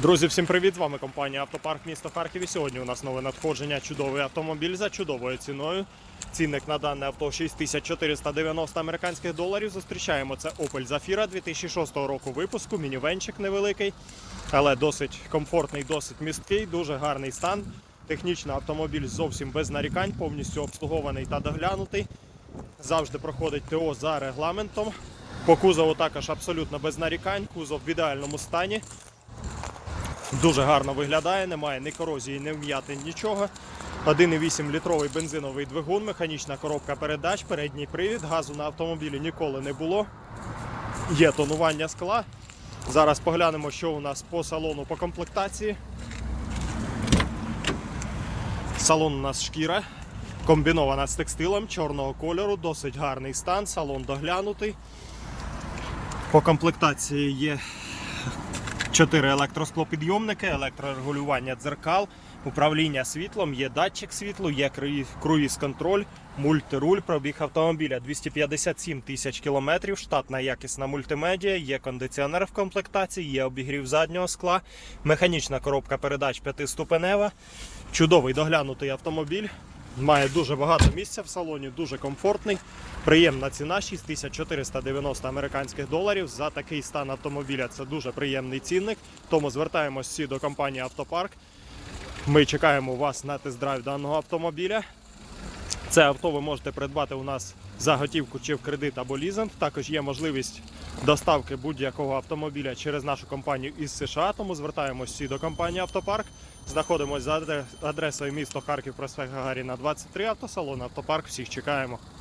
Друзі, всім привіт! З вами компанія Автопарк місто Харків. І сьогодні у нас нове надходження. Чудовий автомобіль за чудовою ціною. Цінник на дане авто 6490 американських доларів. Зустрічаємо це Opel Zafira 2006 року випуску. Мінівенчик невеликий, але досить комфортний, досить місткий, дуже гарний стан. Технічно автомобіль зовсім без нарікань, повністю обслугований та доглянутий. Завжди проходить ТО за регламентом. По кузову також абсолютно без нарікань. Кузов в ідеальному стані. Дуже гарно виглядає, немає ні корозії, ні вм'ятин, нічого. 1,8 літровий бензиновий двигун, механічна коробка передач, передній привід, газу на автомобілі ніколи не було. Є тонування скла. Зараз поглянемо, що у нас по салону по комплектації. Салон у нас шкіра, комбінована з текстилем чорного кольору, досить гарний стан, салон доглянутий. По комплектації є Чотири електросклопідйомники, електрорегулювання дзеркал, управління світлом, є датчик світлу, є круїз-контроль, мультируль, пробіг автомобіля 257 тисяч кілометрів, штатна якісна мультимедіа, є кондиціонер в комплектації, є обігрів заднього скла, механічна коробка передач п'ятиступенева, чудовий доглянутий автомобіль. Має дуже багато місця в салоні, дуже комфортний. Приємна ціна 6490 американських доларів. За такий стан автомобіля це дуже приємний цінник. Тому звертаємось всі до компанії Автопарк. Ми чекаємо вас на тест-драйв даного автомобіля. Це авто ви можете придбати у нас за готівку чи в кредит або лізинг. Також є можливість доставки будь-якого автомобіля через нашу компанію із США. Тому звертаємось всі до компанії Автопарк. Знаходимося за адресою місто Харків, проспект Гагаріна 23, автосалон Автопарк. Всіх чекаємо.